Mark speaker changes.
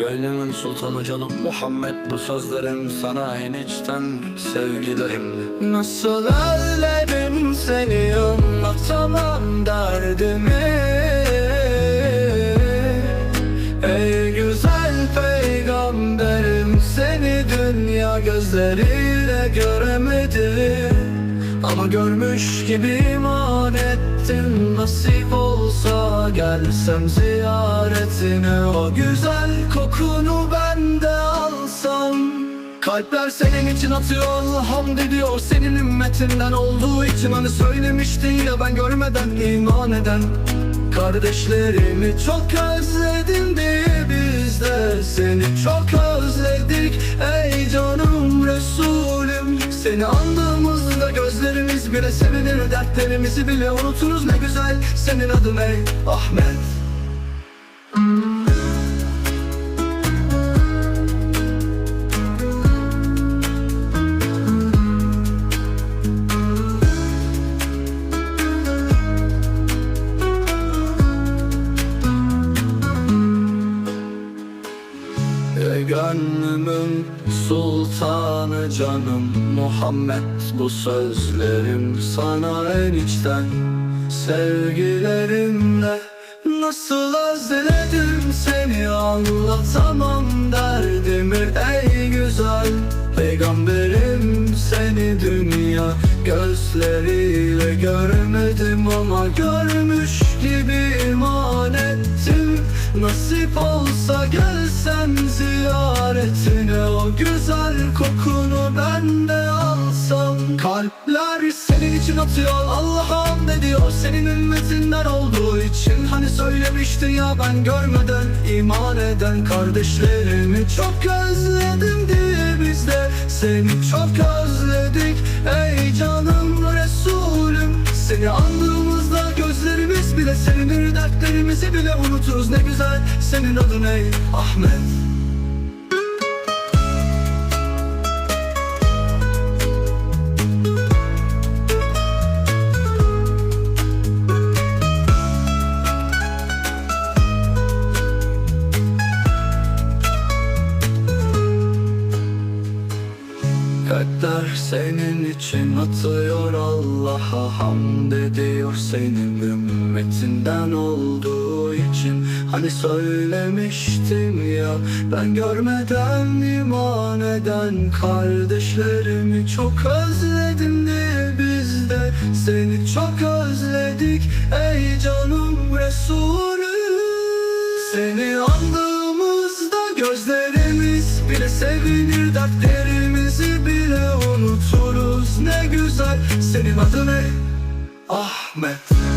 Speaker 1: Gönlümün sultanı canım Muhammed Bu sözlerim sana en içten sevgilerim Nasıl özledim seni anlatamam derdimi? Ey güzel peygamberim seni dünya gözleriyle göremedi Ama görmüş gibi iman ettim nasip olsa gelsem ziyaretine O güzel kokunu ben de alsam. Kalpler senin için atıyor hamd ediyor Senin ümmetinden olduğu için. Hani söylemiştin ya ben görmeden iman eden Kardeşlerimi çok özledim diye biz de Seni çok özledik. Ey canım Resulüm Seni andığımızda gözlerimiz bile sevinir Dertlerimizi bile unuturuz. Ne güzel Senin adın ey Ahmet Gönlümün sultanı canım Muhammed bu sözlerim sana en içten. Sevgilerimle Nasıl özledim seni anlatamam derdimi ey güzel. Peygamberim seni dünya gözleriyle görmedim ama görmüş gibi iman ettim Nasip olsa gelsem ziyaretine o güzel kokunu ben de alsam. Kalpler senin için atıyor Allah'a hamd ediyor senin ümmetinden olduğu için Hani söylemiştin ya ben görmeden iman eden kardeşlerimi çok özledim diye biz de Seni çok özledik. Ey canım Resulüm Seni andığımızda Dertlerimizi bile unuturuz ne güzel senin adın ey Ahmet Kalpler senin için atıyor Allah'a hamd ediyor senin ümmetinden olduğu için. Hani söylemiştim ya ben görmeden iman eden Kardeşlerimi çok özledim diye biz de. Seni çok özledik Ey canım Resulüm Seni bile sevinir Dertlerimizi bile unuturuz. Ne güzel Senin adın Ahmet